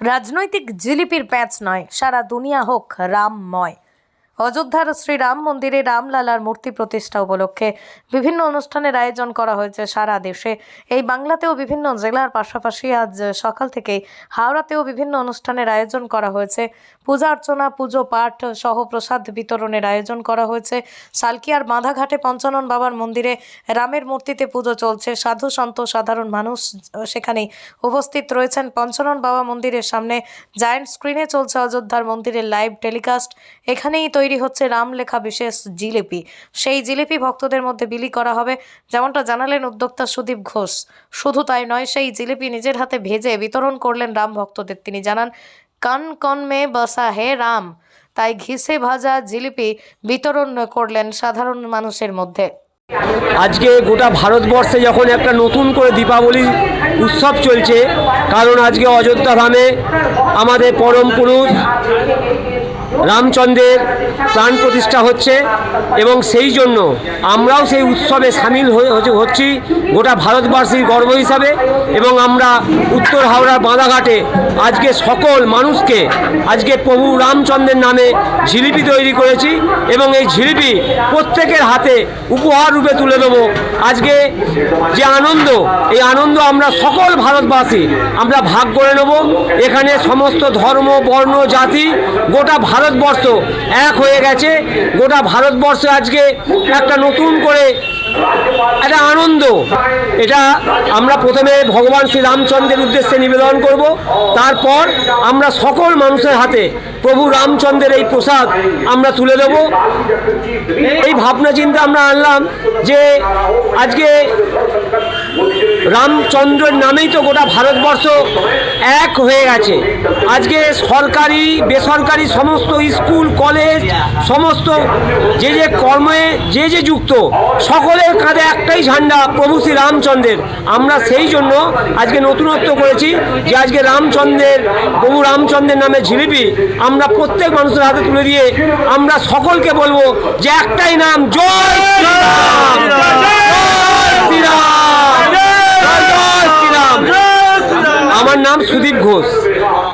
রাজনৈতিক জিলিপির প্যাঁচ নয় সারা দুনিয়া হোক রামময়। অযোধ্যার শ্রীরাম মন্দিরে রামলালার মূর্তি প্রতিষ্ঠা উপলক্ষে বিভিন্ন অনুষ্ঠানের আয়োজন করা হয়েছে সারা দেশে। এই বাংলাতেও বিভিন্ন জেলার পাশাপাশি আজ সকাল থেকে হাওড়াতেও বিভিন্ন অনুষ্ঠানের আয়োজন করা হয়েছে। পূজা অর্চনা, পুজো, পাঠ সহ প্রসাদ বিতরণের আয়োজন করা হয়েছে। সালকিয়ার বাঁধাঘাটে পঞ্চানন বাবার মন্দিরে রামের মূর্তিতে পুজো চলছে। সাধু, সন্ত, সাধারণ মানুষ সেখানে উপস্থিত রয়েছেন পঞ্চানন বাবা মন্দিরের সামনে। জায়ান্ট স্ক্রিনে চলছে অযোধ্যার মন্দিরের লাইভ টেলিকাস্ট। এখানেই তৈরি হচ্ছে রাম লেখা বিশেষ জিলিপি। সেই জিলিপি ভক্তদের মধ্যে বিলি করা হবে, যেমনটা জানালেন উদ্যোক্তা সুদীপ ঘোষ। শুধু তাই নয়, সেই জিলিপি নিজের হাতে ভেজে বিতরণ করলেন রাম ভক্তদের। তিনি জানান, কন কন মে বসা হে রাম। তাই ঘিসে ভাজা জিলিপি বিতরণ করলেন সাধারণ মানুষের মধ্যে। আজকে গোটা ভারতবর্ষে যখন একটা নতুন করে দীপাবলি উৎসব চলছে, কারণ আজকে অযোধ্যা ধামে আমাদের পরম পুরুষ রামচন্দ্রের প্রাণ প্রতিষ্ঠা হচ্ছে এবং সেই জন্য আমরাও সেই উৎসবে সামিল হচ্ছি গোটা ভারতবাসীর গর্ব হিসাবে এবং আমরা উত্তর হাওড়ার বাঁধাঘাটে আজকে সকল মানুষকে আজকে প্রভু রামচন্দ্রের নামে ঝিলিপি তৈরি করেছি এবং এই ঝিলিপি প্রত্যেকের হাতে উপহার রূপে তুলে দেবো। আজকে যে আনন্দ, এই আনন্দ আমরা সকল ভারতবাসী আমরা ভাগ করে নেব। এখানে সমস্ত ধর্ম, বর্ণ, জাতি গোটা ভারতবর্ষ এক হয়ে গেছে। গোটা ভারতবর্ষ আজকে একটা নতুন করে একটা আনন্দ। এটা আমরা প্রথমে ভগবান শ্রী রামচন্দ্রের উদ্দেশ্যে নিবেদন করব। তারপর আমরা সকল মানুষের হাতে প্রভু রামচন্দ্রের এই প্রসাদ আমরা তুলে দেব। এই ভাবনা চিন্তা আমরা আনলাম যে আজকে রামচন্দ্রের নামেই তো গোটা ভারতবর্ষ এক হয়ে গেছে। আজকে সরকারি, বেসরকারি সমস্ত স্কুল, কলেজ, সমস্ত যে যে কর্মে যে যে যুক্ত সকলের কাঁধে একটাই ঝান্ডা প্রভু শ্রী রামচন্দ্রের। আমরা সেই জন্য আজকে নতুনত্ব করেছি যে আজকে রামচন্দ্রের প্রভু রামচন্দ্রের নামে ঝিলিপি আমরা প্রত্যেক মানুষের হাতে তুলে দিয়ে আমরা সকলকে বলব যে একটাই নাম জয় শ্রীরাম। জয় জয় জয় শ্রীরাম। আমার নাম সুদীপ ঘোষ।